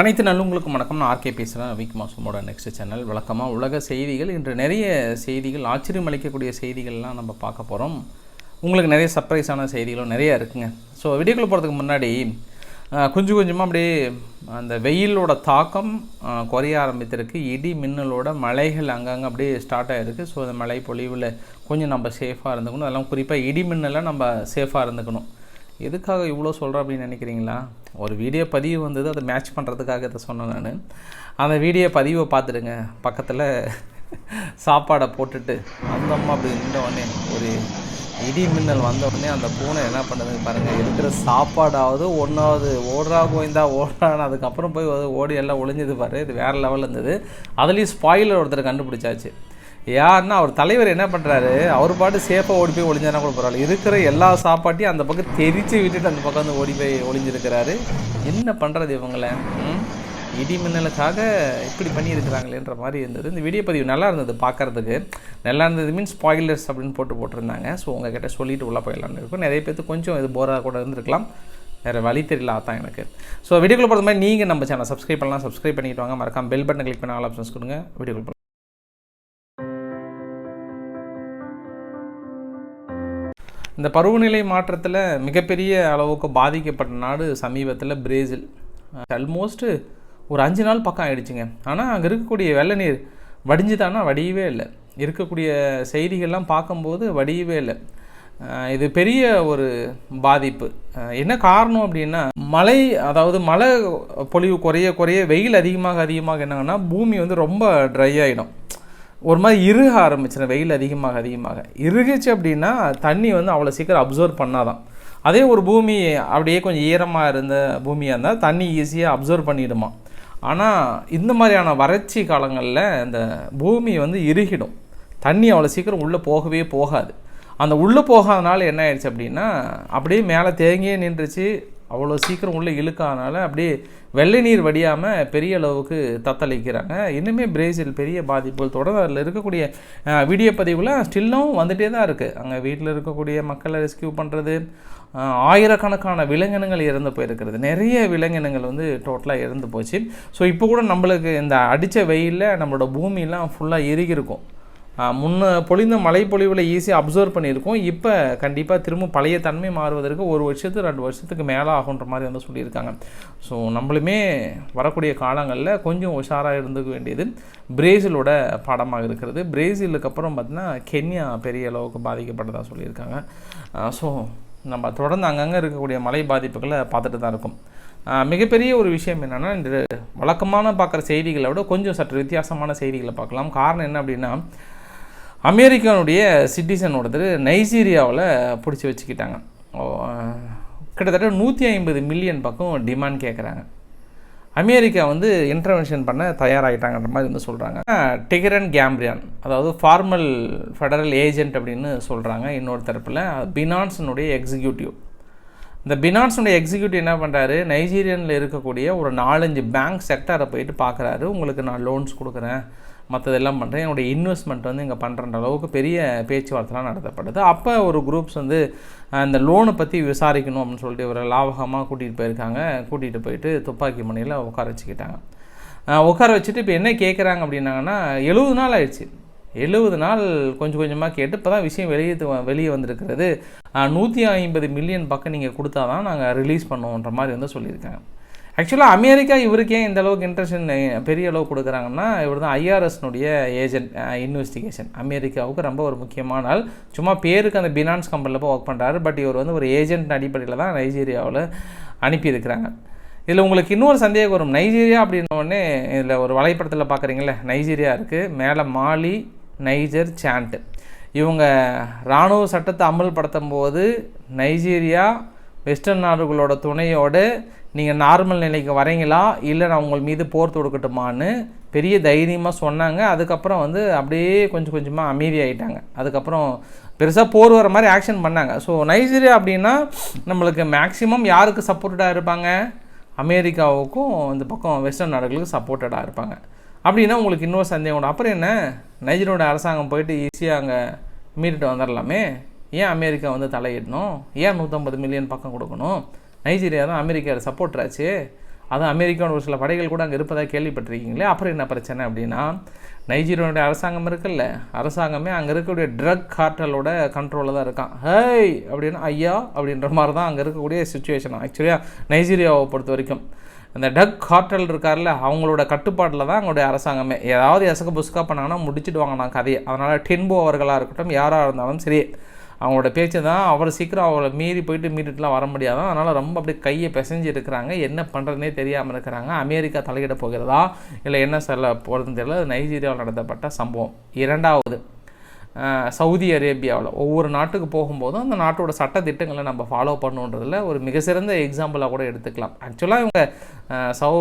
அனைத்து நல்லவங்களுக்கும் வணக்கம். நான் ஆர்கே பேசுகிறேன் விக் மாசமோட நெக்ஸ்ட் சேனல் வழக்கமாக உலக செய்திகள் இன்று நிறைய செய்திகள் ஆச்சரியம் அளிக்கக்கூடிய செய்திகள்லாம் நம்ம பார்க்க போகிறோம் உங்களுக்கு நிறைய சர்ப்ரைஸான செய்திகளும் நிறைய இருக்குங்க. ஸோ வீடியோக்குள்ள போகிறதுக்கு முன்னாடி கொஞ்சம் கொஞ்சமாக அப்படியே அந்த வெயிலோட தாக்கம் குறைய ஆரம்பித்திருக்கு. இடி மின்னலோட மலைகள் அங்கங்கே அப்படியே ஸ்டார்ட் ஆகிருக்கு ஸோ அந்த மலை பொழிவில் கொஞ்சம் நம்ம சேஃபாக இருந்துக்கணும். அதெல்லாம் குறிப்பாக இடி மின்னலை நம்ம சேஃபாக இருந்துக்கணும். எதுக்காக இவ்வளோ சொல்கிறேன் அப்படின்னு நினைக்கிறீங்களா? ஒரு வீடியோ பதிவு வந்தது அதை மேட்ச் பண்ணுறதுக்காக இதை சொன்னேன் நான். அந்த வீடியோ பதிவை பார்த்துடுங்க. பக்கத்தில் சாப்பாடை போட்டுட்டு அந்த அம்மா அப்படி நின்றவொடனே ஒரு இடி மின்னல் வந்தவுடனே அந்த பூனை என்ன பண்ணுதுங்க பாருங்கள் இருக்கிற சாப்பாடாவது ஒன்றாவது ஓடுறா கோயந்தா ஓடுறான்னு அதுக்கப்புறம் போய் ஓடி எல்லாம் ஒளிஞ்சது பாரு. இது வேறு லெவலில் இருந்தது. அதுலேயும் ஸ்பாயிலர் ஒருத்தர் கண்டுபிடிச்சாச்சு. யாருன்னா அவர் தலைவர் என்ன பண்ணுறாரு அவர் பாட்டு சேஃபாக ஓடி போய் ஒளிஞ்சானா கூட பரவாயில்ல. இருக்கிற எல்லா சாப்பாட்டையும் அந்த பக்கம் தெரிச்சு விட்டுட்டு அந்த பக்கம் வந்து ஓடி போய் ஒளிஞ்சிருக்கிறாரு. என்ன பண்ணுறது இவங்கள? இடி மின்னலுக்காக இப்படி பண்ணியிருக்கிறாங்களேன்ற மாதிரி இருந்தது. இந்த வீடியோ பதிவு நல்லா இருந்தது பார்க்கறதுக்கு. நல்லா இருந்தது மீன்ஸ் ஸ்பாயிலர்ஸ் அப்படின்னு போட்டு போட்டிருந்தாங்க. ஸோ உங்ககிட்ட சொல்லிட்டு உள்ளே போயிடலாம்னு இருக்கும். நிறைய பேருக்கு கொஞ்சம் இது போராக கூட இருந்திருக்கலாம். வேறு வழி தெரியல அதான் எனக்கு. ஸோ வீடியோக்குள்ள போகிறது மாதிரி நீங்கள் நம்ம சேனல் சப்ஸ்கிரைப் பண்ணலாம். சப்ஸ்கிரைப் பண்ணிட்டு வாங்க. மறக்காம பெல் பட்டன் கிளிக் பண்ண ஆல் ஆப்ஷன்ஸ் கொடுங்க. வீடியோக்குள்ள இந்த பருவநிலை மாற்றத்தில் மிகப்பெரிய அளவுக்கு பாதிக்கப்பட்ட நாடு சமீபத்தில் பிரேசில். அல்மோஸ்ட்டு ஒரு அஞ்சு நாள் பக்கம் ஆகிடுச்சுங்க ஆனால் அங்கே இருக்கக்கூடிய வெள்ள நீர் வடிஞ்சுதானா வடியவே இல்லை. இருக்கக்கூடிய செய்திகள்லாம் பார்க்கும்போது வடியவே இல்லை. இது பெரிய ஒரு பாதிப்பு. என்ன காரணம் அப்படின்னா மழை அதாவது மழை பொழிவு குறைய குறைய வெயில் அதிகமாக அதிகமாக என்னங்கன்னா பூமி வந்து ரொம்ப ட்ரை ஆகிடும் ஒரு மாதிரி இறுக ஆரம்பிச்சிடும் வெயில் அதிகமாக அதிகமாக. இறுகுச்சு அப்படின்னா தண்ணி வந்து அவ்வளோ சீக்கிரம் அப்சர்வ் பண்ணாதான். அதே ஒரு பூமி அப்படியே கொஞ்சம் ஈரமாக இருந்த பூமியாக இருந்தால் தண்ணி ஈஸியாக அப்சர்வ் பண்ணிடுமா. ஆனால் இந்த மாதிரியான வறட்சி காலங்களில் இந்த பூமி வந்து இறுகிடும். தண்ணி அவ்வளோ சீக்கிரம் உள்ளே போகவே போகாது. அந்த உள்ளே போகாதனால என்ன ஆயிடுச்சு அப்படின்னா அப்படியே மேலே தேங்கியே நின்றுச்சு அவ்வளோ சீக்கிரம் உள்ளே இழுக்காதனால அப்படியே வெள்ளை நீர் வடியாமல் பெரிய அளவுக்கு தத்தளிக்கிறாங்க. இன்னுமே பிரேசில் பெரிய பாதிப்புகள் தொடர்ந்து அதில் இருக்கக்கூடிய வீடியோ பதிவில் ஸ்டில்லும் வந்துகிட்டே தான் இருக்குது அங்கே வீட்டில் இருக்கக்கூடிய மக்களை ரெஸ்கியூ பண்ணுறது ஆயிரக்கணக்கான விலங்கினங்கள் இறந்து போயிருக்கிறது. நிறைய விலங்கினங்கள் வந்து டோட்டலாக இறந்து போச்சு. ஸோ இப்போ கூட நம்மளுக்கு இந்த அடித்த வெயிலில் நம்மளோட பூமியெலாம் ஃபுல்லாக இறுகியிருக்கும். முன்ன பொழிந்த மழை பொழிவில் ஈஸியாக அப்சர்வ் பண்ணியிருக்கோம். இப்போ கண்டிப்பாக திரும்ப பழைய தன்மை மாறுவதற்கு ஒரு வருஷத்துக்கு ரெண்டு வருஷத்துக்கு மேலே ஆகுன்ற மாதிரி வந்து சொல்லியிருக்காங்க. ஸோ நம்மளுமே வரக்கூடிய காலங்களில் கொஞ்சம் உஷாராக இருந்துக்க வேண்டியது பிரேசிலோட பாடமாக இருக்கிறது. பிரேசிலுக்கு அப்புறம் பார்த்தீங்கன்னா கென்யா பெரிய அளவுக்கு பாதிக்கப்பட்டதாக சொல்லியிருக்காங்க. ஸோ நம்ம தொடர்ந்து அங்கங்கே இருக்கக்கூடிய மழை பாதிப்புகளை பார்த்துட்டு தான் இருக்கும். மிகப்பெரிய ஒரு விஷயம் என்னென்னா இந்த வழக்கமான பார்க்குற செய்திகளை விட கொஞ்சம் சற்று வித்தியாசமான செய்திகளை பார்க்கலாம். காரணம் என்ன அப்படின்னா அமெரிக்கானுடைய சிட்டிசன் ஒருத்தர் நைஜீரியாவில் பிடிச்சி வச்சுக்கிட்டாங்க. ஓ, கிட்டத்தட்ட நூற்றி ஐம்பது மில்லியன் பக்கம் டிமாண்ட் கேட்குறாங்க அமெரிக்கா வந்து இன்டர்வென்ஷன் பண்ண தயாராகிட்டாங்கன்ற மாதிரி வந்து சொல்கிறாங்க டிகரன் கேம்ப்ரியான் அதாவது ஃபார்மல் ஃபெடரல் ஏஜென்ட் அப்படின்னு சொல்கிறாங்க இன்னொரு தரப்பில் பினான்ஸனுடைய எக்ஸிக்யூட்டிவ் இந்த பினான்ஸுடைய எக்ஸிக்யூட்டிவ் என்ன பண்ணுறாரு நைஜீரியனில் இருக்கக்கூடிய ஒரு நாலஞ்சு பேங்க் செக்டாரை போயிட்டு பார்க்குறாரு உங்களுக்கு நான் லோன்ஸ் கொடுக்குறேன். மற்றதெல்லாம் பண்ணுறேன் என்னுடைய இன்வெஸ்ட்மெண்ட் வந்து இங்கே பண்ணுற அளவுக்கு பெரிய பேச்சுவார்த்தைலாம் நடத்தப்படுது. அப்போ ஒரு குரூப்ஸ் வந்து அந்த லோனை பற்றி விசாரிக்கணும் அப்படின்னு சொல்லிட்டு இவரை லாபகமாக கூட்டிகிட்டு போயிருக்காங்க. கூட்டிகிட்டு போயிட்டு துப்பாக்கி மணியில் உட்கார வச்சுக்கிட்டாங்க. உட்கார வச்சுட்டு இப்போ என்ன கேட்குறாங்க அப்படின்னாங்கன்னா எழுபது நாள் ஆயிடுச்சு. எழுபது நாள் கொஞ்சம் கொஞ்சமாக கேட்டு இப்போ தான் விஷயம் வெளியே வெளியே வந்திருக்கிறது. நூற்றி ஐம்பது மில்லியன் பக்கம் நீங்கள் கொடுத்தா தான் நாங்கள் ரிலீஸ் பண்ணுவோன்ற மாதிரி வந்து சொல்லியிருக்காங்க. ஆக்சுவலாக அமெரிக்கா இவருக்கு ஏன் இந்த அளவுக்கு இன்ட்ரெஸ்ட் பெரிய அளவு கொடுக்குறாங்கன்னா இவர் தான் ஐஆர்எஸ்னுடைய ஏஜென்ட் இன்வெஸ்டிகேஷன் அமெரிக்காவுக்கு ரொம்ப ஒரு முக்கியமான ஆள். சும்மா பேருக்கு அந்த பினான்ஸ் கம்பெனியில் போய் ஒர்க் பண்ணுறாரு பட் இவர் வந்து ஒரு ஏஜென்ட் அடிப்படையில் தான் நைஜீரியாவில் அனுப்பியிருக்கிறாங்க. இதில் உங்களுக்கு இன்னொரு சந்தேகம் வரும். நைஜீரியா அப்படின்ன உடனே இதில் ஒரு வலைப்படத்தில் பார்க்குறீங்களே நைஜீரியா இருக்குது மேலே மாலி நைஜர் சாண்ட் இவங்க இராணுவ சட்டத்தை அமல்படுத்தும் போது நைஜீரியா வெஸ்டர்ன் நாடுகளோட துணையோடு நீங்கள் நார்மல் நிலைக்கு வரீங்களா இல்லை நான் உங்கள் மீது போர் தொடுக்கட்டுமான்னு பெரிய தைரியமாக சொன்னாங்க. அதுக்கப்புறம் வந்து அப்படியே கொஞ்சம் கொஞ்சமாக அமைதியாகிட்டாங்க அதுக்கப்புறம் பெருசாக போர் வர மாதிரி ஆக்ஷன் பண்ணாங்க. ஸோ நைஜீரியா அப்படின்னா நம்மளுக்கு மேக்ஸிமம் யாருக்கு சப்போர்ட்டடாக இருப்பாங்க? அமெரிக்காவுக்கும் இந்த பக்கம் வெஸ்டர்ன் நாடுகளுக்கு சப்போர்ட்டடாக இருப்பாங்க. அப்படின்னா உங்களுக்கு இன்னொரு சந்தேகம் அப்புறம் என்ன? நைஜீரியோட அரசாங்கம் போயிட்டு ஈஸியாக அங்கே மீறிட்டு வந்துடலாமே ஏன் அமெரிக்கா வந்து தலையிடணும்? ஏன் நூற்றம்பது மில்லியன் பக்கம் கொடுக்கணும்? நைஜீரியா தான் அமெரிக்காவில் சப்போர்ட்ராச்சு அதுவும் அமெரிக்காவோட ஒரு சில படைகள் கூட அங்கே இருப்பதாக கேள்விப்பட்டிருக்கீங்களே? அப்புறம் என்ன பிரச்சனை அப்படின்னா நைஜீரியாவுடைய அரசாங்கம் இருக்குல்ல? அரசாங்கமே அங்கே இருக்கக்கூடிய ட்ரக் கார்ட்டலோட கண்ட்ரோலில் தான் இருக்கான். ஹேய்! அப்படின்னு ஐயா அப்படின்ற மாதிரி தான் அங்கே இருக்கக்கூடிய சுச்சுவேஷன் ஆக்சுவலியாக நைஜீரியாவை பொறுத்த வரைக்கும். அந்த டக் கார்ட்டல் இருக்கார்ல அவங்களோட கட்டுப்பாட்டில் தான் அவங்களுடைய அரசாங்கமே. ஏதாவது எசக்க புஸ்கா பண்ணாங்கன்னா முடிச்சுடுவாங்க நான் கதையை. அதனால் டென்போ அவர்களாக இருக்கட்டும் யாராக இருந்தாலும் சரி. அவங்களோட பேச்சை தான் அவர் சீக்கிரம் அவளை மீறி போயிட்டு மீறிட்டுலாம் வர முடியாதான். அதனால் ரொம்ப அப்படியே கையை பிசைஞ்சு இருக்கிறாங்க என்ன பண்ணுறதுனே தெரியாமல் இருக்கிறாங்க. அமெரிக்கா தலையிட போகிறதா? இல்லை என்ன சொல்ல போகிறதுன்னு தெரியல. நைஜீரியாவில் நடத்தப்பட்ட சம்பவம். இரண்டாவது சவுதி அரேபியாவில். ஒவ்வொரு நாட்டுக்கு போகும்போதும் அந்த நாட்டோட சட்ட திட்டங்களை நம்ம ஃபாலோ பண்ணுன்றதுல ஒரு மிக சிறந்த எக்ஸாம்பிளாக கூட எடுத்துக்கலாம். ஆக்சுவலாக இவங்க சவு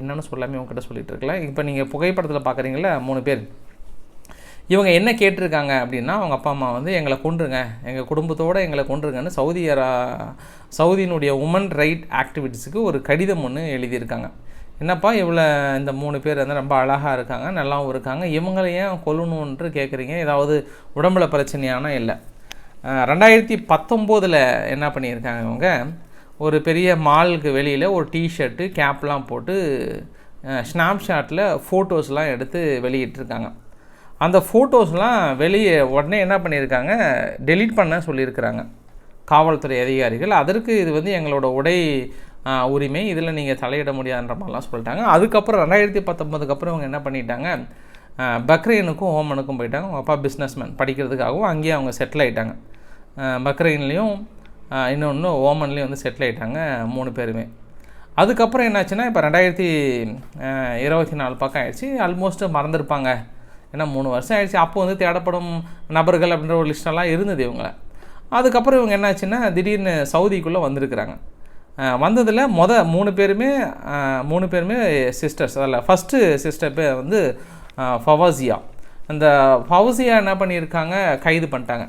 என்னென்னு என்னன்னு சொல்லாமல் இவங்ககிட்ட சொல்லிட்டு இருக்கலாம். இப்போ நீங்கள் புகைப்படத்தில் பார்க்குறீங்களா மூணு பேர். இவங்க என்ன கேட்டிருக்காங்க அப்படின்னா அவங்க அப்பா அம்மா வந்து எங்களை கொண்டுருங்க எங்கள் குடும்பத்தோடு எங்களை கொண்டுருங்கன்னு சவுதி அரா சவுதியினுடைய உமன் ரைட் ஆக்டிவிட்டிஸுக்கு ஒரு கடிதம் ஒன்று எழுதியிருக்காங்க. என்னப்பா இவ்வளோ இந்த மூணு பேர் வந்து ரொம்ப அழகாக இருக்காங்க நல்லாவும் இருக்காங்க. இவங்களை ஏன் கொல்லணுன்ட்டு கேட்குறீங்க ஏதாவது உடம்புல பிரச்சனையான இல்லை. ரெண்டாயிரத்தி பத்தொம்போதில் என்ன பண்ணியிருக்காங்க இவங்க? ஒரு பெரிய மாலுக்கு வெளியில் ஒரு டிஷர்ட்டு கேப்லாம் போட்டு ஸ்னாப்ஷாட்டில் ஃபோட்டோஸ்லாம் எடுத்து வெளியிட்டிருக்காங்க. அந்த ஃபோட்டோஸ்லாம் வெளியே உடனே என்ன பண்ணியிருக்காங்க? டெலீட் பண்ண சொல்லியிருக்கிறாங்க. காவல்துறை அதிகாரிகள். அதற்கு இது வந்து எங்களோட உடை உரிமை. இதில் நீங்கள் தலையிட முடியாதுன்ற மாதிரிலாம் சொல்லிட்டாங்க. அதுக்கப்புறம் ரெண்டாயிரத்தி பத்தொம்பதுக்கு அப்புறம் இவங்க என்ன பண்ணிட்டாங்க? பக்ரைனுக்கும் ஓமனுக்கும் போயிட்டாங்க. அவங்க அப்பா பிஸ்னஸ்மேன் படிக்கிறதுக்காகவும் அங்கேயே அவங்க செட்டில் ஆகிட்டாங்க பக்ரைன்லேயும் இன்னொன்று ஓமன்லேயும் வந்து செட்டில் ஆயிட்டாங்க மூணு பேருமே. அதுக்கப்புறம் என்னாச்சுன்னா இப்போ ரெண்டாயிரத்தி இருபத்தி நாலு பக்கம் ஆயிடுச்சு. ஆல்மோஸ்ட் மறந்துருப்பாங்க. ஏன்னா மூணு வருஷம் ஆயிடுச்சு. அப்போ வந்து தேடப்படும் நபர்கள் அப்படின்ற ஒரு லிஸ்டெல்லாம் இருந்தது இவங்கள. அதுக்கப்புறம் இவங்க என்னாச்சுன்னா திடீர்னு சவுதிக்குள்ளே வந்திருக்கிறாங்க. வந்ததில் மொத மூணு பேருமே மூணு பேருமே சிஸ்டர்ஸ் அதில் ஃபஸ்ட்டு சிஸ்டர் பேர் வந்து ஃபவாசியா. அந்த ஃபவுசியா என்ன பண்ணியிருக்காங்க? கைது பண்ணிட்டாங்க.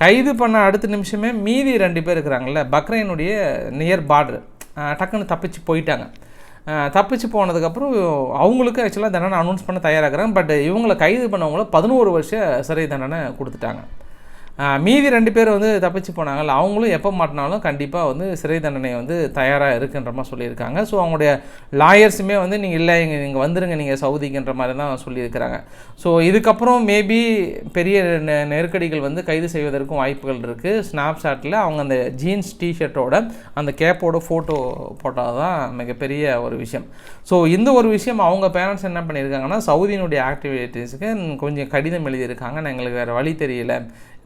கைது பண்ண அடுத்த நிமிஷமே மீதி ரெண்டு பேர் இருக்கிறாங்கல்ல பக்ரைனுடைய நியர் பார்டர் டக்குன்னு தப்பிச்சு போயிட்டாங்க. தப்பிச்சு போனதுக்கப்புறம் அவங்களுக்கு ஆக்சுவலாக தண்டனை அனௌன்ஸ் பண்ண தயாராகிறாங்க பட் இவங்களை கைது பண்ணவங்கள பதினோரு வருஷ சிறை தண்டனை கொடுத்துட்டாங்க. மீதி ரெண்டு பேர் வந்து தப்பிச்சு போனாங்கல்ல அவங்களும் எப்போ மாட்டினாலும் கண்டிப்பாக வந்து சிறை தண்டனை வந்து தயாராக இருக்குன்ற மாதிரி சொல்லியிருக்காங்க. ஸோ அவங்களுடைய லாயர்ஸுமே வந்து நீங்கள் இல்லை இங்கே நீங்கள் வந்துருங்க நீங்கள் சவுதிக்குன்ற மாதிரி தான் சொல்லியிருக்கிறாங்க. ஸோ இதுக்கப்புறம் மேபி பெரிய நெ- நெருக்கடிகள் வந்து கைது செய்வதற்கும் வாய்ப்புகள் இருக்குது ஸ்னாப்சாட்டில் அவங்க அந்த ஜீன்ஸ் டிஷர்ட்டோட அந்த கேப்போட ஃபோட்டோ போட்டால் தான் மிகப்பெரிய ஒரு விஷயம். ஸோ இந்த ஒரு விஷயம் அவங்க பேரண்ட்ஸ் என்ன பண்ணியிருக்காங்கன்னா சவுதியினுடைய ஆக்டிவிட்டீஸுக்கு கொஞ்சம் கடிதம் எழுதியிருக்காங்க நான் எங்களுக்கு வேறு வழி தெரியல.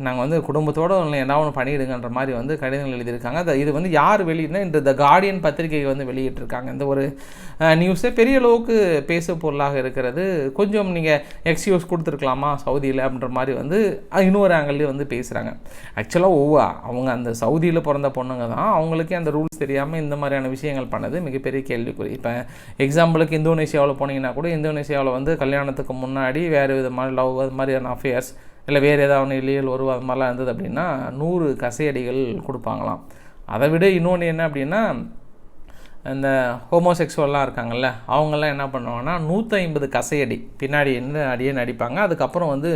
நாங்கள் வந்து குடும்பத்தோடு என்ன ஒன்று பண்ணிவிடுங்கன்ற மாதிரி வந்து கடிதங்கள் எழுதியிருக்காங்க. இது வந்து யார் வெளியிடனா இந்த த கார்டியன் பத்திரிகை வந்து வெளியிட்டிருக்காங்க. இந்த ஒரு நியூஸே பெரிய அளவுக்கு பேசு பொருளாக இருக்கிறது. கொஞ்சம் நீங்கள் எக்ஸ்கியூஸ் கொடுத்துருக்கலாமா சவுதியில் அப்படின்ற மாதிரி வந்து இன்னொரு ஆங்கிள்லேயே வந்து பேசுகிறாங்க ஆக்சுவலாக ஒவ்வொரு அவங்க அந்த சவுதியில் பிறந்த பொண்ணுங்க தான் அவங்களுக்கே அந்த ரூல்ஸ் தெரியாமல் இந்த மாதிரியான விஷயங்கள் பண்ணது. மிகப்பெரிய கேள்விக்குறி. இப்போ எக்ஸாம்பிளுக்கு இந்தோனேஷியாவில் போனீங்கன்னா கூட இந்தோனேஷியாவில் வந்து கல்யாணத்துக்கு முன்னாடி வேறு விதமான லவ் அது மாதிரியான அஃபேர்ஸ் இல்லை வேறு ஏதாவது இல்லையல் ஒரு அது மாதிரிலாம் இருந்தது அப்படின்னா நூறு கசையடிகள் கொடுப்பாங்களாம். அதை விட இன்னொன்று என்ன அப்படின்னா இந்த ஹோமோசெக்சுவல்லாம் இருக்காங்கல்ல அவங்கெல்லாம் என்ன பண்ணுவாங்கன்னா நூற்றி ஐம்பது கசையடி பின்னாடி என்ன அடியே நடிப்பாங்க. அதுக்கப்புறம் வந்து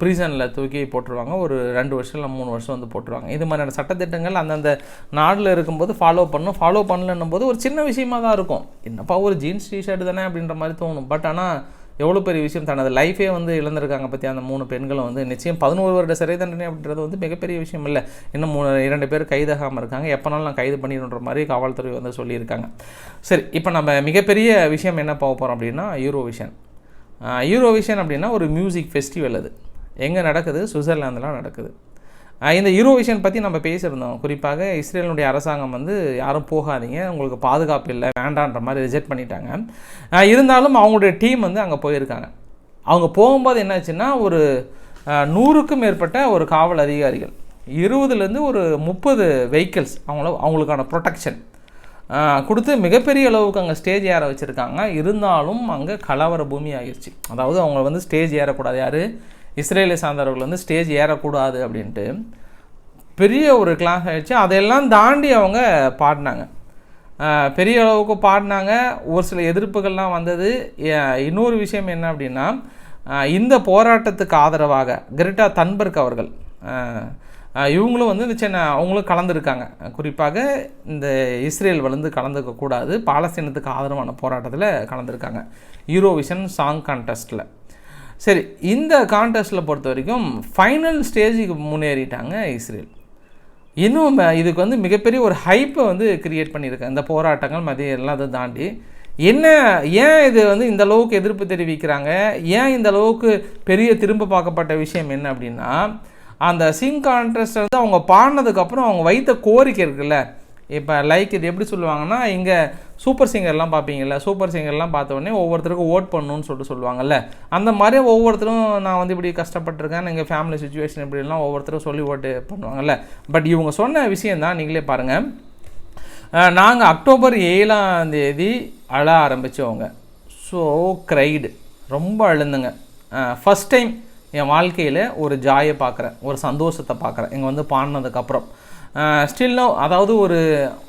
ப்ரிசனில் தூக்கி போட்டுருவாங்க. ஒரு ரெண்டு வருஷம் இல்லை மூணு வருஷம் வந்து போட்டுருவாங்க. இது மாதிரியான சட்டத்திட்டங்கள் அந்தந்த நாட்டில் இருக்கும்போது ஃபாலோ பண்ணும் ஃபாலோ பண்ணலன்னும் போது ஒரு சின்ன விஷயமா தான் இருக்கும். என்னப்பா ஒரு ஜீன்ஸ் டிஷர்ட் தானே அப்படின்ற மாதிரி தோணும். பட் ஆனால் எவ்வளோ பெரிய விஷயம் தனது லைஃபே வந்து இழந்திருக்காங்க பற்றி அந்த மூணு பெண்களும் வந்து நிச்சயம் பதினோரு வருட சிறை தண்டனை அப்படின்றது வந்து மிகப்பெரிய விஷயம் இல்லை. இன்னும் மூணு இரண்டு பேர் கைதாகாமல் இருக்காங்க. எப்போனாலும் நான் கைது பண்ணிடுன்ற மாதிரி காவல்துறை வந்து சொல்லியிருக்காங்க. சரி இப்போ நம்ம மிகப்பெரிய விஷயம் என்ன பார்க்க போகிறோம் அப்படின்னா யூரோவிஷன் யூரோவிஷன் அப்படின்னா ஒரு மியூசிக் ஃபெஸ்டிவல் அது. எங்கே நடக்குது? சுவிட்சர்லாந்தில் நடக்குது. இந்த யூரோவிஷன் பற்றி நம்ம பேசியிருந்தோம். குறிப்பாக இஸ்ரேலுடைய அரசாங்கம் வந்து யாரும் போகாதீங்க. உங்களுக்கு பாதுகாப்பு இல்லை வேண்டான்ற மாதிரி ரிஜெக்ட் பண்ணிட்டாங்க. இருந்தாலும் அவங்களுடைய டீம் வந்து அங்கே போயிருக்காங்க. அவங்க போகும்போது என்னாச்சுன்னா ஒரு நூறுக்கும் மேற்பட்ட ஒரு காவல் அதிகாரிகள் இருபதுலேருந்து ஒரு முப்பது வெஹிக்கிள்ஸ் அவங்கள அவங்களுக்கான ப்ரொடெக்ஷன் கொடுத்து மிகப்பெரிய அளவுக்கு அங்கே ஸ்டேஜ் ஏற வச்சுருக்காங்க. இருந்தாலும் அங்கே கலவர பூமி ஆகிருச்சு. அதாவது அவங்க வந்து ஸ்டேஜ் ஏறக்கூடாது. யார்? இஸ்ரேலை சார்ந்தவர்கள் வந்து ஸ்டேஜ் ஏறக்கூடாது அப்படின்ட்டு பெரிய ஒரு கிளாஸ் ஆகிடுச்சு அதையெல்லாம் தாண்டி அவங்க பாடினாங்க. பெரிய அளவுக்கு பாடினாங்க. ஒரு சில எதிர்ப்புகள்லாம் வந்தது. ஏ- இன்னொரு விஷயம் என்ன அப்படின்னா இந்த போராட்டத்துக்கு ஆதரவாக கிரிட்டா தன்பர்க் அவர்கள் இவங்களும் வந்து இந்த சின்ன அவங்களும் கலந்துருக்காங்க. குறிப்பாக இந்த இஸ்ரேல் வந்து கலந்துக்கக்கூடாது. பாலஸ்தீனத்துக்கு ஆதரவான போராட்டத்தில் கலந்துருக்காங்க. யூரோவிஷன் சாங் கான்டெஸ்ட்டில் சரி இந்த கான்டெஸ்ட்டில் பொறுத்த வரைக்கும் ஃபைனல் ஸ்டேஜுக்கு முன்னேறிட்டாங்க இஸ்ரேல். இன்னும் ம- இதுக்கு வந்து மிகப்பெரிய ஒரு ஹைப்பை வந்து கிரியேட் பண்ணியிருக்காங்க இந்த போராட்டங்கள் மதியம் எல்லாம் அதை தாண்டி. என்ன ஏன் இது வந்து இந்த அளவுக்கு எதிர்ப்பு தெரிவிக்கிறாங்க? ஏன் இந்த அளவுக்கு பெரிய திரும்ப பார்க்கப்பட்ட விஷயம் என்ன அப்படின்னா அந்த சிங் கான்ட்ரஸ்ட் வந்து அவங்க பாடினதுக்கப்புறம் அவங்க வைத்த கோரிக்கை இருக்குல்ல. இப்போ லைக் இது எப்படி சொல்லுவாங்கன்னா இங்கே சூப்பர் சிங்கர்லாம் பார்ப்பீங்கல்ல சூப்பர் சிங்கர்லாம் பார்த்த உடனே ஒவ்வொருத்தருக்கும் ஓட் பண்ணணும்னு சொல்லிட்டு சொல்லுவாங்கல்ல. அந்த மாதிரி ஒவ்வொருத்தரும் நான் வந்து இப்படி கஷ்டப்பட்டிருக்கேன் எங்கள் ஃபேமிலி சுச்சுவேஷன் இப்படிலாம் ஒவ்வொருத்தரும் சொல்லி ஓட்டு பண்ணுவாங்கல்ல. பட் இவங்க சொன்ன விஷயம் தான் நீங்களே பாருங்கள் நாங்கள் அக்டோபர் ஏழாம் தேதி அழ ஆரம்பித்தவங்க ஸோ க்ரைடு ரொம்ப அழுந்துங்க. ஃபஸ்ட் டைம் என் வாழ்க்கையில் ஒரு ஜாயை பார்க்குறேன் ஒரு சந்தோஷத்தை பார்க்குறேன் இங்கே வந்து பாடினதுக்கப்புறம் ஸ்டில்லும் அதாவது ஒரு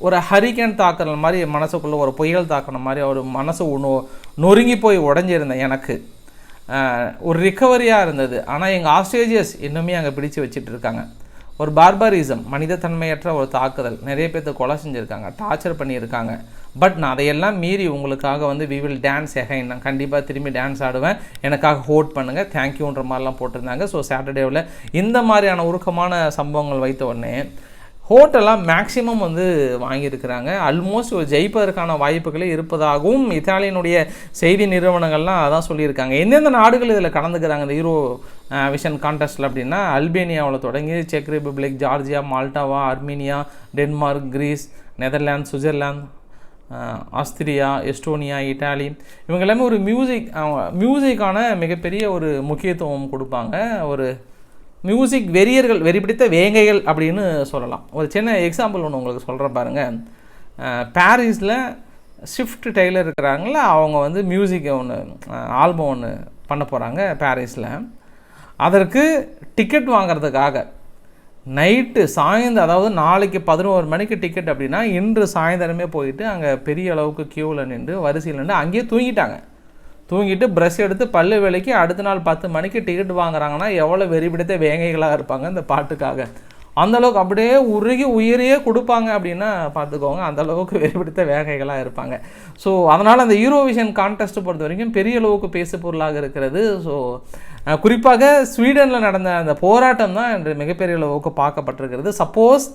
ஒரு ஹரிகேன் தாக்குற மாதிரி மனசுக்குள்ளே ஒரு புயல் தாக்குன மாதிரி ஒரு மனசு ஒன்று நொறுங்கி போய் உடஞ்சிருந்தேன் எனக்கு. ஒரு ரிக்கவரியாக இருந்தது. ஆனால் எங்கள் ஆஸ்ட்ரேலியஸ் இன்னுமே அங்கே பிடிச்சு வச்சுட்டு இருக்காங்க. ஒரு பார்பரிசம் மனிதத்தன்மையற்ற ஒரு தாக்குதல். நிறைய பேர்த்த கொலை செஞ்சுருக்காங்க டார்ச்சர் பண்ணியிருக்காங்க. பட் நான் அதையெல்லாம் மீறி உங்களுக்காக வந்து வி வில் டான்ஸ் எகைன் நான் கண்டிப்பாக திரும்பி டான்ஸ் ஆடுவேன். எனக்காக ஹோட் பண்ணுங்கள் தேங்க்யூன்ற மாதிரிலாம் போட்டிருந்தாங்க. ஸோ சாட்டர்டேவில் இந்த மாதிரியான உருக்கமான சம்பவங்கள் வைத்த உடனே ஹோட்டலாக மேக்ஸிமம் வந்து வாங்கியிருக்கிறாங்க. ஆல்மோஸ்ட் ஒரு ஜெயிப்பதற்கான வாய்ப்புகளே இருப்பதாகவும் இத்தாலியனுடைய செய்தி நிறுவனங்கள்லாம் அதான் சொல்லியிருக்காங்க. எந்தெந்த நாடுகள் இதில் கலந்துக்கிறாங்க? இந்த ஹீரோ விஷன் கான்டெஸ்ட்டில் அப்படின்னா அல்பேனியாவில் தொடங்கி check Republic Georgia Moldova Armenia Denmark Greece Netherlands Switzerland Austria Estonia Italy இவங்க எல்லாமே ஒரு மியூசிக் மியூசிக்கான மிகப்பெரிய ஒரு முக்கியத்துவம் கொடுப்பாங்க. ஒரு மியூசிக் வெறியர்கள் வெறி பிடித்த வேங்கைகள் அப்படின்னு சொல்லலாம். ஒரு சின்ன எக்ஸாம்பிள் ஒன்று உங்களுக்கு சொல்கிறேன் பாருங்கள் பாரிஸில் ஷிஃப்ட் டெய்லர் இருக்கிறாங்கள அவங்க வந்து மியூசிக் ஒன்று ஆல்பம் ஒன்று பண்ண போகிறாங்க பாரிஸில் அதற்கு டிக்கெட் வாங்கிறதுக்காக நைட்டு சாயந்தரம் அதாவது நாளைக்கு பதினோரு மணிக்கு டிக்கெட் அப்படின்னா இன்று சாயந்தரமே போயிட்டு அங்கே பெரிய அளவுக்கு க்யூவில் நின்று வரிசையில் நின்று அங்கேயே தூங்கிட்டாங்க. தூங்கிட்டு ப்ரஷ் எடுத்து பல்லு வேலைக்கு அடுத்த நாள் பத்து மணிக்கு டிக்கெட் வாங்குறாங்கன்னா எவ்வளோ வெறிபிடித்த வேங்கைகளாக இருப்பாங்க இந்த பாட்டுக்காக. அந்தளவுக்கு அப்படியே உருகி உயிரையே கொடுப்பாங்க அப்படின்னா பார்த்துக்கோங்க அந்தளவுக்கு வெறிபிடித்த வேகைகளாக இருப்பாங்க. ஸோ அதனால் அந்த யூரோவிஷன் கான்டெஸ்ட் பொறுத்த வரைக்கும் பெரிய அளவுக்கு பேசு பொருளாக இருக்கிறது. ஸோ குறிப்பாக ஸ்வீடனில் நடந்த அந்த போராட்டம் தான் என்று மிகப்பெரிய அளவுக்கு பார்க்கப்பட்டிருக்கிறது. சப்போஸ்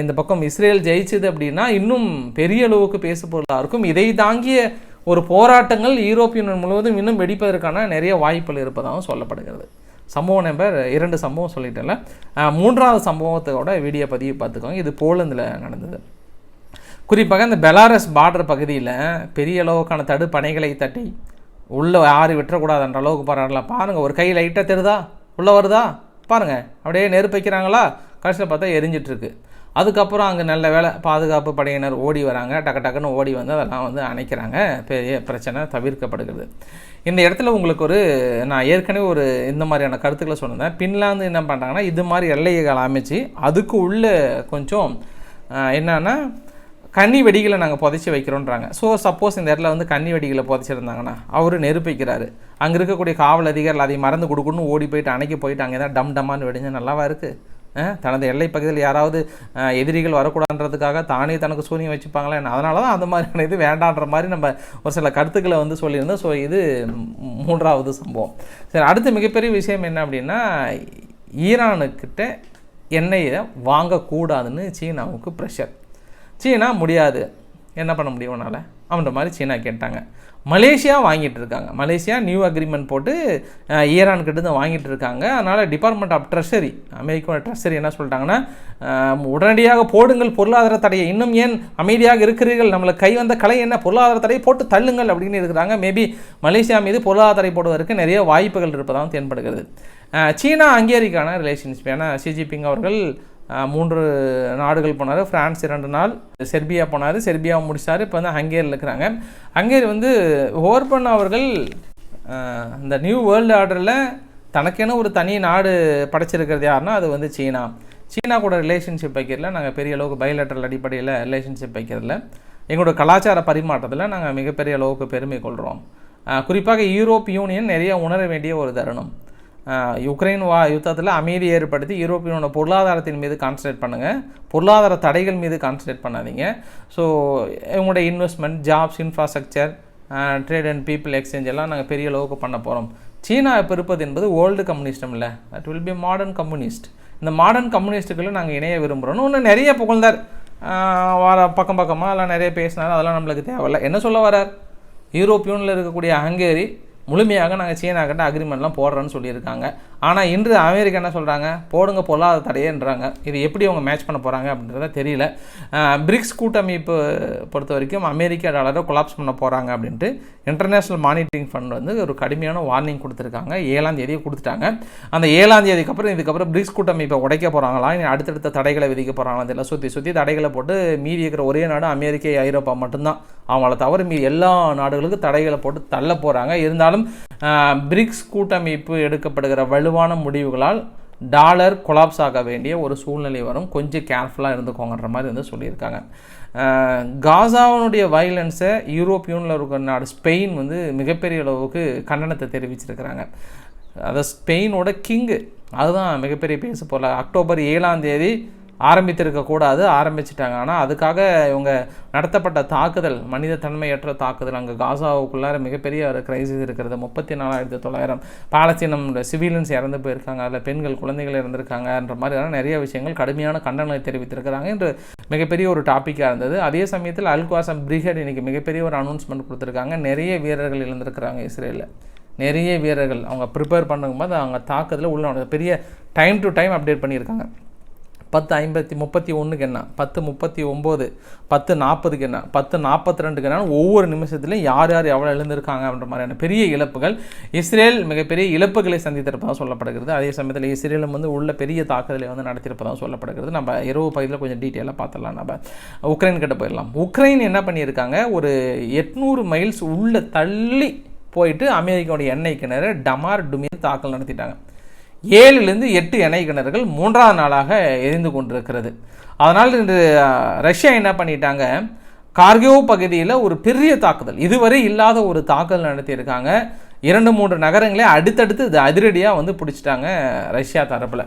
இந்த பக்கம் இஸ்ரேல் ஜெயிச்சது அப்படின்னா இன்னும் பெரிய அளவுக்கு பேசு பொருளாக இருக்கும். இதை தாங்கிய ஒரு போராட்டங்கள் யூரோப்பியன் முழுவதும் இன்னும் வெடிப்பதற்கான நிறைய வாய்ப்புகள் இருப்பதாகவும் சொல்லப்படுகிறது. சம்பவம் நம்பர் இரண்டு சம்பவம் சொல்லிட்டேன்ல. மூன்றாவது சம்பவத்தோட வீடியோ பதிவு பார்த்துக்கோங்க. இது போலந்தில் நடந்தது. குறிப்பாக இந்த பெலாரஸ் பார்டர் பகுதியில் பெரிய அளவுக்கான தடுப்பணைகளை தட்டி உள்ளே யாரும் விட்டுறக்கூடாதுன்ற அளவுக்கு பாருங்களா பாருங்கள் ஒரு கை லைட்டாக தெருதா? உள்ளே வருதா? பாருங்கள் அப்படியே நெருப்பு வைக்கிறாங்களா? கடைசியில் பார்த்தா எரிஞ்சிட்ருக்கு அதுக்கப்புறம் அங்கே நல்ல வேலை பாதுகாப்பு படையினர் ஓடி வராங்க. டக்கு டக்குன்னு ஓடி வந்து அதெல்லாம் வந்து அணைக்கிறாங்க. பெரிய பிரச்சனை தவிர்க்கப்படுகிறது. இந்த இடத்துல உங்களுக்கு ஒரு நான் ஏற்கனவே ஒரு இந்த மாதிரியான கருத்துக்களை சொன்னேன். பின்லாந்து என்ன பண்ணுறாங்கன்னா இது மாதிரி எல்லைகள் அமைச்சு அதுக்கு உள்ள கொஞ்சம் என்னன்னா கன்னி வெடிகளை நாங்கள் புதைச்சி வைக்கிறோன்றாங்க. ஸோ சப்போஸ் இந்த இடத்துல வந்து கன்னி வெடிகளை புதைச்சிருந்தாங்கன்னா அவர் நெருப்பிக்கிறாரு. அங்கே இருக்கக்கூடிய காவல் அதிகாரிகள் அதை மறந்து கொடுக்கணும்னு ஓடி போயிட்டு அணைக்க போயிட்டு அங்கே தான் டம் டம்மான்னு வெடிஞ்சா நல்லாவா இருக்குது தனது எல்லை பகுதியில் யாராவது எதிரிகள் வரக்கூடாதுன்றதுக்காக தானே தனக்கு சூனியம் வச்சுப்பாங்களா என்ன? அதனால தான் அந்த மாதிரியான இது வேண்டான்ற மாதிரி நம்ம ஒரு சில கருத்துக்களை வந்து சொல்லியிருந்தோம். ஸோ இது மூன்றாவது சம்பவம். சரி அடுத்த மிகப்பெரிய விஷயம் என்ன அப்படின்னா ஈரானுக்கிட்ட எண்ணெயை வாங்கக்கூடாதுன்னு சீனாவுக்கு ப்ரெஷர் சீனா முடியாது. என்ன பண்ண முடியும் உன்னால்? அப்படின்ற மாதிரி சீனா கேட்டாங்க. மலேசியா வாங்கிட்டு இருக்காங்க மலேசியா நியூ அக்ரிமெண்ட் போட்டு அஹ், ஈரான் கிட்ட இருந்து வாங்கிட்டு இருக்காங்க அதனால் டிபார்ட்மெண்ட் ஆஃப் ட்ரெஷரி அமெரிக்காவோட ட்ரெஷரி என்ன சொல்லிட்டாங்கன்னா உடனடியாக போடுங்கள் பொருளாதார தடையை. இன்னும் ஏன் அமைதியாக இருக்கிறீர்கள்? நம்மளுக்கு கை வந்த கலை என்ன? பொருளாதார தடையை போட்டு தள்ளுங்கள் அப்படின்னு இருக்கிறாங்க. மேபி மலேசியா மீது பொருளாதார தடை போடுவதற்கு நிறைய வாய்ப்புகள் இருப்பதாகவும் தென்படுகிறது. சீனா ஹங்கேரிக்கான ரிலேஷன்ஷிப் ஏன்னா ஷி ஜிபிங் அவர்கள் மூன்று நாடுகள் போனார். ஃப்ரான்ஸ் இரண்டு நாள் செர்பியா போனார். செர்பியா முடிச்சார். இப்போ வந்து ஹங்கேரியில் இருக்கிறாங்க. ஹங்கேரி வந்து ஓர்பன் அவர்கள் இந்த நியூ வேர்ல்டு ஆர்டரில் தனக்கென ஒரு தனி நாடு படைச்சிருக்கிறது யாருன்னா அது வந்து சீனா. சீனா கூட ரிலேஷன்ஷிப் வைக்கிறதுல நாங்கள் பெரிய அளவுக்கு பைலேட்டரல் அடிப்படையில் ரிலேஷன்ஷிப் வைக்கிறதுல எங்களோட கலாச்சார பரிமாற்றத்தில் நாங்கள் மிகப்பெரிய அளவுக்கு பெருமை கொள்கிறோம் குறிப்பாக யூரோப் யூனியன் நிறைய உணர வேண்டிய ஒரு தருணம். யுக்ரைன் வா யுத்தத்தில் அமைதி ஏற்படுத்தி யூரோப்பியனோட பொருளாதாரத்தின் மீது கான்சன்ட்ரேட் பண்ணுங்கள் பொருளாதார தடைகள் மீது கான்சன்ட்ரேட் பண்ணாதீங்க. ஸோ இவங்களோட investment jobs infrastructure trade and people exchange எல்லாம் நாங்கள் பெரிய அளவுக்கு பண்ண போகிறோம் சீனா இப்போ இருப்பது என்பது ஓல்டு கம்யூனிஸ்டம் இல்லை. That will be modern communist இந்த மாடர்ன் கம்யூனிஸ்ட்டுகளை நாங்கள் இணைய விரும்புகிறோம் இன்னும் நிறைய புகழ்ந்தார். வர பக்கம் பக்கமாக எல்லாம் நிறைய பேசினார். அதெல்லாம் நம்மளுக்கு தேவையில்லை. என்ன சொல்ல வரார் யூரோப்பியனில் இருக்கக்கூடிய ஹங்கேரி முழுமையாக நாங்கள் சீனா கிட்ட அக்ரிமெண்ட்லாம் போடுறோன்னு சொல்லியிருக்காங்க. ஆனால் இன்று அமெரிக்கா என்ன சொல்கிறாங்க போடுங்க பொருளாதார தடையேன்றாங்க. இது எப்படி அவங்க மேட்ச் பண்ண போகிறாங்க அப்படின்றத தெரியல. பிரிக்ஸ் கூட்டமைப்பு பொறுத்த வரைக்கும் அமெரிக்கா டாலரை கொலாப்ஸ் பண்ண போகிறாங்க அப்படின்ட்டு இன்டர்நேஷ்னல் மானிட்டரிங் ஃபண்ட் வந்து ஒரு கடுமையான வார்னிங் கொடுத்துருக்காங்க. ஏழாம் தேதியை கொடுத்துட்டாங்க. அந்த ஏழாம் தேதிக்கு அப்புறம் இதுக்கப்புறம் பிரிக்ஸ் கூட்டமைப்பை உடைக்க போகிறாங்களா இனி அடுத்தடுத்த தடைகளை விதிக்க போகிறாங்களா இதெல்லாம் சுற்றி சுற்றி தடைகளை போட்டு மீதி இருக்கிற ஒரே நாடு அமெரிக்கா ஐரோப்பா மட்டும்தான். அவங்கள தவிர மீதி எல்லா நாடுகளுக்கும் தடைகளை போட்டு தள்ள போகிறாங்க இருந்தாலும் பிரிக்ஸ் கூட்டமைப்பு எடுக்கப்படுகிற வலுவான முடிவுகளால் டாலர் கொலாப்ஸ் ஆக வேண்டிய ஒரு சூழ்நிலை வரும். கொஞ்சம் கேர்ஃபுல்லாக இருந்துக்கோங்கன்ற மாதிரி வந்து சொல்லியிருக்காங்க. காசாவினுடைய வயலன்ஸை யூரோப் யூனியனில் இருக்கிற நாடு ஸ்பெயின் வந்து மிகப்பெரிய அளவுக்கு கண்டனத்தை தெரிவிச்சிருக்கிறாங்க. அதை ஸ்பெயினோட கிங்கு. அதுதான் மிகப்பெரிய பேச போகல அக்டோபர் ஏழாம் தேதி ஆரம்பித்திருக்கக்கூடாது ஆரம்பிச்சிட்டாங்க. ஆனால் அதுக்காக இவங்க நடத்தப்பட்ட தாக்குதல் மனித தன்மையற்ற தாக்குதல் அங்கே காசாவுக்குள்ளார மிகப்பெரிய ஒரு கிரைசிஸ் இருக்கிறது. முப்பத்தி நாலாயிரத்தி தொள்ளாயிரம் பாலஸ்தீனம் சிவிலியன்ஸ் இறந்து போயிருக்காங்க. அதில் பெண்கள் குழந்தைகள் இறந்துருக்காங்கன்ற மாதிரியான நிறைய விஷயங்கள் கடுமையான கண்டனங்களை தெரிவித்திருக்கிறாங்க என்று மிகப்பெரிய ஒரு டாப்பிக்காக இருந்தது. அதே சமயத்தில் அல்குவாசம் பிரிகேட் இன்றைக்கி மிகப்பெரிய ஒரு அனௌன்ஸ்மெண்ட் கொடுத்துருக்காங்க. நிறைய வீரர்கள் இழந்திருக்கிறாங்க இஸ்ரேலில். நிறைய வீரர்கள் அவங்க ப்ரிப்பேர் பண்ணும்போது அவங்க தாக்குதலில் உள்ள பெரிய டைம் டு டைம் அப்டேட் பண்ணியிருக்காங்க. பத்து ஐம்பத்தி முப்பத்தி ஒன்றுக்கு என்ன? பத்து முப்பத்தி ஒம்பது பத்து நாற்பதுக்கு என்ன? பத்து நாற்பத்தி ரெண்டுக்கு என்ன? ஒவ்வொரு நிமிஷத்துலையும் யார் யார் எவ்வளோ எழுந்திருக்காங்க அப்படின்ற மாதிரியான பெரிய இழப்புகள் இஸ்ரேல் மிகப்பெரிய இழப்புகளை சந்தித்திருப்பதாக சொல்லப்படுகிறது. அதே சமயத்தில் இஸ்ரேலும் வந்து உள்ள பெரிய தாக்குதலை வந்து நடத்தியிருப்பதாக சொல்லப்படுகிறது. நம்ம இரவு பகுதியில் கொஞ்சம் டீட்டெயிலாக பார்த்துடலாம். நம்ம உக்ரைன் கிட்ட போயிடலாம். உக்ரைன் என்ன பண்ணியிருக்காங்க? ஒரு எட்நூறு மைல்ஸ் உள்ள தள்ளி போயிட்டு அமெரிக்காவுடைய எண்ணெய் கிணறு டமார் டுமின் தாக்கல் நடத்திட்டாங்க. ஏழுலேருந்து எட்டு எண்ணெய் கிணறுகள் மூன்றாவது நாளாக எரிந்து கொண்டிருக்கிறது. அதனால் இன்று ரஷ்யா என்ன பண்ணிட்டாங்க? கார்கியோ பகுதியில் ஒரு பெரிய தாக்குதல். இதுவரை இல்லாத ஒரு தாக்குதல் நடத்தியிருக்காங்க. இரண்டு மூன்று நகரங்களே அடுத்தடுத்து இது அதிரடியாக வந்து பிடிச்சிட்டாங்க ரஷ்யா தரப்பில்.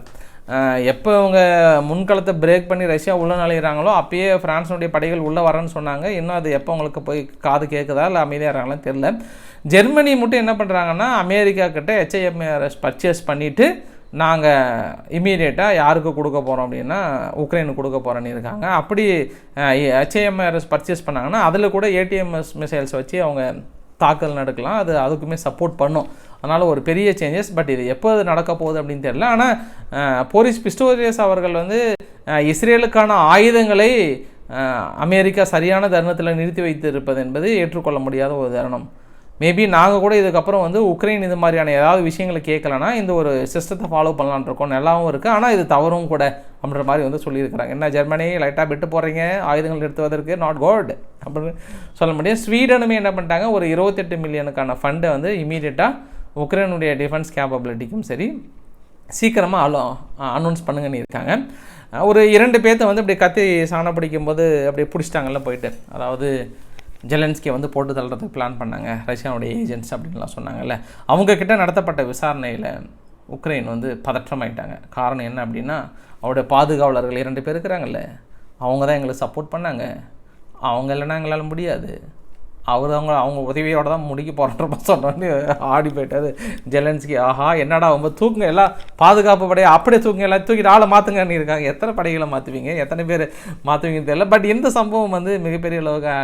எப்போ அவங்க முன்களத்தை பிரேக் பண்ணி ரஷ்யா உள்ளே நுழையிறாங்களோ அப்பயே ஃப்ரான்ஸினுடைய படைகள் உள்ளே வரேன்னு சொன்னாங்க. இன்னும் அது எப்போ அவங்களுக்கு போய் காது கேட்குதா இல்லை அமைதியாக இருக்காங்களான்னு தெரில ஜெர்மனி மட்டும் என்ன பண்ணுறாங்கன்னா அமெரிக்கா கிட்ட ஹெச்ஐஎம்ஆர்எஸ் பர்ச்சேஸ் பண்ணிவிட்டு நாங்கள் இமீடியட்டாக யாருக்கு கொடுக்க போகிறோம் அப்படின்னா உக்ரைனுக்கு கொடுக்க போகிறோன்னு இருக்காங்க. அப்படி ஹெச்ஐஎம்ஆர்எஸ் பர்ச்சேஸ் பண்ணாங்கன்னா அதில் கூட ஏடிஎம்எஸ் மிசைல்ஸ் வச்சு அவங்க தாக்கல் நடக்கலாம். அது அதுக்குமே சப்போர்ட் பண்ணும். அதனால் ஒரு பெரிய சேஞ்சஸ் பட் இது எப்போ நடக்க போகுது அப்படின்னு தெரியல. ஆனால் போரிஸ் பிஸ்டோரியஸ் அவர்கள் வந்து இஸ்ரேலுக்கான ஆயுதங்களை அமெரிக்கா சரியான தருணத்தில் நிறுத்தி வைத்திருப்பது என்பது ஏற்றுக்கொள்ள முடியாத ஒரு தருணம். மேபி நாங்கள் கூட இதுக்கப்புறம் வந்து உக்ரைன் இது மாதிரியான ஏதாவது விஷயங்களை கேட்கலன்னா இந்த ஒரு சிஸ்டத்தை ஃபாலோ பண்ணலான் இருக்கோம் நல்லாவும் இருக்குது ஆனால் இது தவறும் கூட அப்படின்ற மாதிரி வந்து சொல்லியிருக்கிறாங்க. என்ன ஜெர்மனி லைட்டாக விட்டு போகிறீங்க ஆயுதங்கள் நிறுத்துவதற்கு? நாட் குட் அப்படின்னு சொல்ல முடியும் ஸ்வீடனுமே என்ன பண்ணிட்டாங்க? ஒரு இருபத்தெட்டு மில்லியனுக்கான ஃபண்டை வந்து இமீடியட்டாக உக்ரைனுடைய டிஃபென்ஸ் கேப்பபிலிட்டிக்கும் சரி சீக்கிரமாக அலோ அனௌன்ஸ் பண்ணுங்கன்னு இருக்காங்க. ஒரு இரண்டு பேர்த்த வந்து அப்படி கத்தி சாணம் பிடிக்கும்போது அப்படியே பிடிச்சிட்டாங்கல்ல போயிட்டு. அதாவது ஜெலன்ஸ்கி வந்து போட்டு தள்ளுறதுக்கு பிளான் பண்ணாங்க. ரஷ்யாவுடைய ஏஜென்ட்ஸ் அப்படின்லாம் சொன்னாங்கல்ல. அவங்கக்கிட்ட நடத்தப்பட்ட விசாரணையில் உக்ரைன் வந்து பதற்றமாயிட்டாங்க. காரணம் என்ன அப்படின்னா அவருடைய பாதுகாவலர்கள் இரண்டு பேர் இருக்கிறாங்கல்ல. அவங்க தான் எங்களுக்கு சப்போர்ட் பண்ணாங்க. அவங்க இல்லைன்னா எங்களால் முடியாது. அவர் அவங்க அவங்க உதவியோடு தான் முடிக்க போகிறன்ற சொன்னோன்னு ஆடி போயிட்டாரு. ஜெலன்ஸ்கி ஆஹா என்னடா ரொம்ப தூக்குங்க எல்லாம் பாதுகாப்பு படையை அப்படியே தூக்குங்க எல்லாம் தூக்கிட்டு ஆளை மாற்றுங்கன்னு இருக்காங்க. எத்தனை படைகளை மாற்றுவீங்க எத்தனை பேர் மாற்றுவீங்கன்னு தெரியல. பட் இந்த சம்பவம் வந்து மிகப்பெரிய அளவுக்கு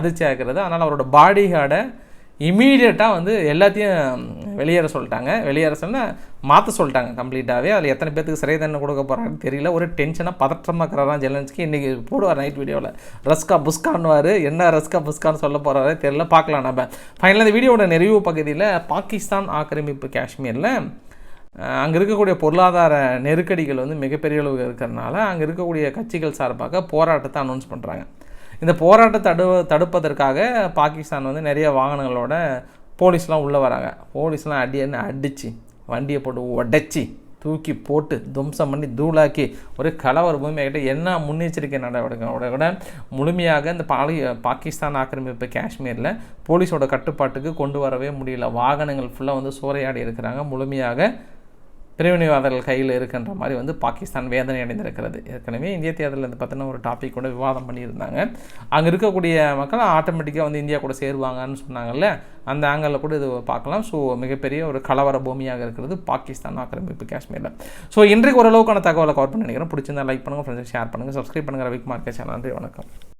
அதிர்ச்சியாக இருக்கிறது அதனால் அவரோட பாடி கார்டை இமீடியட்டாக வந்து எல்லாத்தையும் வெளியேற சொல்லிட்டாங்க. வெளியேற சொன்னால் மாற்ற சொல்லிட்டாங்க கம்ப்ளீட்டாகவே அதில் எத்தனை பேத்துக்கு சிறை தண்டனை கொடுக்க போகிறாங்கன்னு தெரியல. ஒரு டென்ஷனாக பதற்றமாக இருக்கிறாராம் ஜெலன்ஸ்கி. இன்றைக்கி போடுவார் நைட் வீடியோவில் ரஸ்கா புஸ்கான்வார் என்ன ரஸ்கா புஸ்கான்னு சொல்ல போகிறாரே தெரியல. பார்க்கலாம் நம்ம. ஃபைனலாக இந்த வீடியோட நிறைவு பகுதியில் பாகிஸ்தான் ஆக்கிரமிப்பு காஷ்மீரில் அங்கே இருக்கக்கூடிய பொருளாதார நெருக்கடிகள் வந்து மிகப்பெரிய அளவு இருக்கிறதுனால அங்கே இருக்கக்கூடிய கட்சிகள் சார்பாக போராட்டத்தை அனௌன்ஸ் பண்ணுறாங்க இந்த போராட்டத்தை தடு தடுப்பதற்காக பாகிஸ்தான் வந்து நிறைய வாகனங்களோட போலீஸ்லாம் உள்ளே வராங்க. போலீஸ்லாம் அடி என்ன அடித்து வண்டியை போட்டு உடச்சி தூக்கி போட்டு துவம்சம் பண்ணி தூளாக்கி ஒரு கலவர பூமியாகிட்ட என்ன முன்னெச்சரிக்கை நடவடிக்கையோட முழுமையாக இந்த பாலி பாகிஸ்தான் ஆக்கிரமிப்பு காஷ்மீரில் போலீஸோட கட்டுப்பாட்டுக்கு கொண்டு வரவே முடியல. வாகனங்கள் ஃபுல்லாக வந்து சூறையாடி இருக்கிறாங்க. முழுமையாக பிரிவினைவாதர்கள் கையில் இருக்கின்ற மாதிரி வந்து பாகிஸ்தான் வேதனை அடைந்திருக்கிறது. ஏற்கனவே இந்திய தேர்தலில் இந்த பற்றின ஒரு டாபிக் கூட விவாதம் பண்ணியிருந்தாங்க. அங்கே இருக்கக்கூடிய மக்கள் ஆட்டோமேட்டிக்காக வந்து இந்தியா கூட சேருவாங்கன்னு சொன்னாங்கல்ல? அந்த ஆங்கிளில் கூட இது பார்க்கலாம். ஸோ மிகப்பெரிய ஒரு கலவர பூமியாக இருக்கிறது பாகிஸ்தான் ஆக்கிரமிப்பு காஷ்மீரில். ஸோ இன்றைக்கு ஓரளவுக்கான தகவலை கவர் பண்ணி நினைக்கிறேன் பிடிச்சிருந்தா லைக் பண்ணுங்கள் ஃப்ரெண்ட்ஸ் ஷேர் பண்ணுங்கள் சப்ஸ்கிரைப் பண்ணுங்கள் ரவிக்குமார் கே சேனல் நன்றி வணக்கம்.